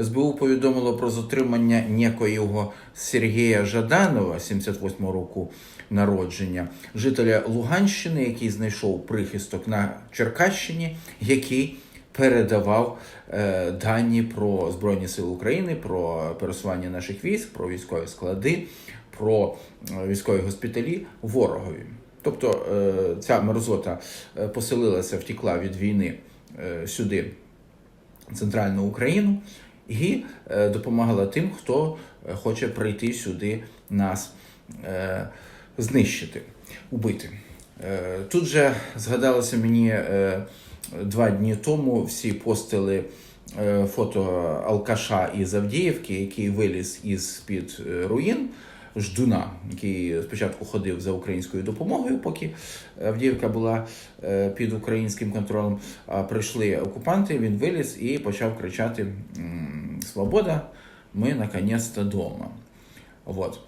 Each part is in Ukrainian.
СБУ повідомило про затримання некоїго Сергія Жаданова, 78 року народження, жителя Луганщини, який знайшов прихисток на Черкащині, який передавав е, дані про Збройні Сили України, про пересування наших військ, про військові склади, про е, військові госпіталі ворогові. Тобто е, ця мерзота е, поселилася, втекла від війни е, сюди, центральну Україну, і е, допомагала тим, хто е, хоче прийти сюди нас е, знищити, убити. Тут же згадалося мені два дні тому всі постили фото алкаша із Авдіївки, який виліз із під руїн. Ждуна, який спочатку ходив за українською допомогою, поки Авдіївка була під українським контролем. А прийшли окупанти, він виліз і почав кричати: Свобода, ми наконець-то дома. Вот.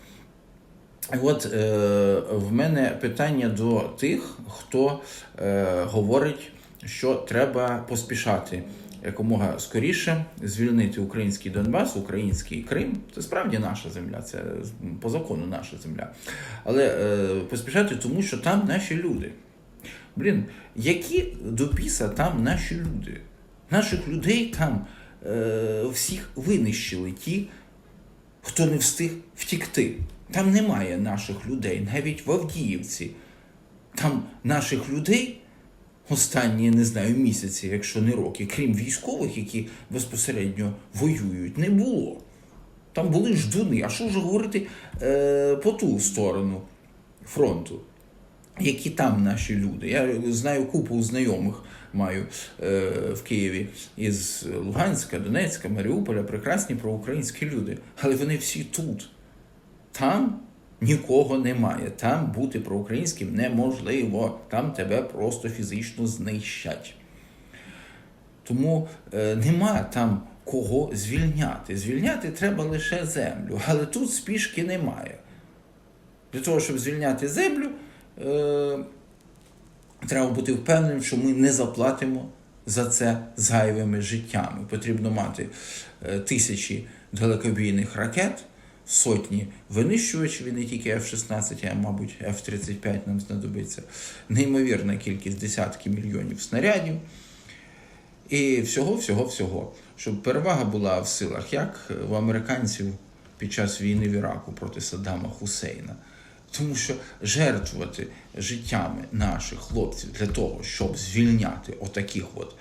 От е, в мене питання до тих, хто е, говорить, що треба поспішати якомога скоріше звільнити український Донбас, український Крим. Це справді наша земля, це по закону наша земля. Але е, поспішати, тому що там наші люди. Блін, які до біса там наші люди? Наших людей там всіх винищили ті, хто не встиг втікти. Там немає наших людей, навіть в Авдіївці. Там наших людей останні, не знаю, місяці, якщо не роки, крім військових, які безпосередньо воюють, не було. Там були ждуни. А що ж говорити е, по ту сторону фронту? Які там наші люди? Я знаю купу знайомих маю е, в Києві із Луганська, Донецька, Маріуполя, прекрасні проукраїнські люди. Але вони всі тут. Там нікого немає. Там бути проукраїнським неможливо. Там тебе просто фізично знищать. Тому е, нема там кого звільняти. Звільняти треба лише землю, але тут спішки немає. Для того, щоб звільняти землю, е, треба бути впевненим, що ми не заплатимо за це зайвими життями. Потрібно мати е, тисячі далекобійних ракет, сотні винищувачів, і не тільки F-16, а мабуть F-35 нам знадобиться, неймовірна кількість десятки мільйонів снарядів. І всього, всього, всього. Щоб перевага була в силах, як в американців під час війни в Іраку проти Саддама Хусейна. Тому що жертвувати життями наших хлопців для того, щоб звільняти отаких от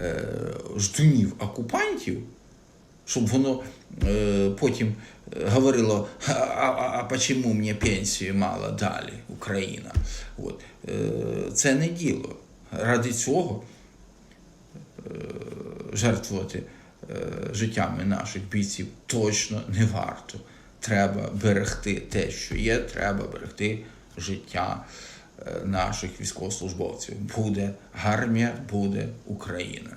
е, ждунів окупантів, щоб воно е, потім е, говорило, а, а, а почему мені пенсії мало далі, Україна? От. Е, це не діло. Ради цього е, жертвувати е, життями наших бійців точно не варто. Треба берегти те, що є, треба берегти життя е, наших військовослужбовців. Буде армія, буде Україна.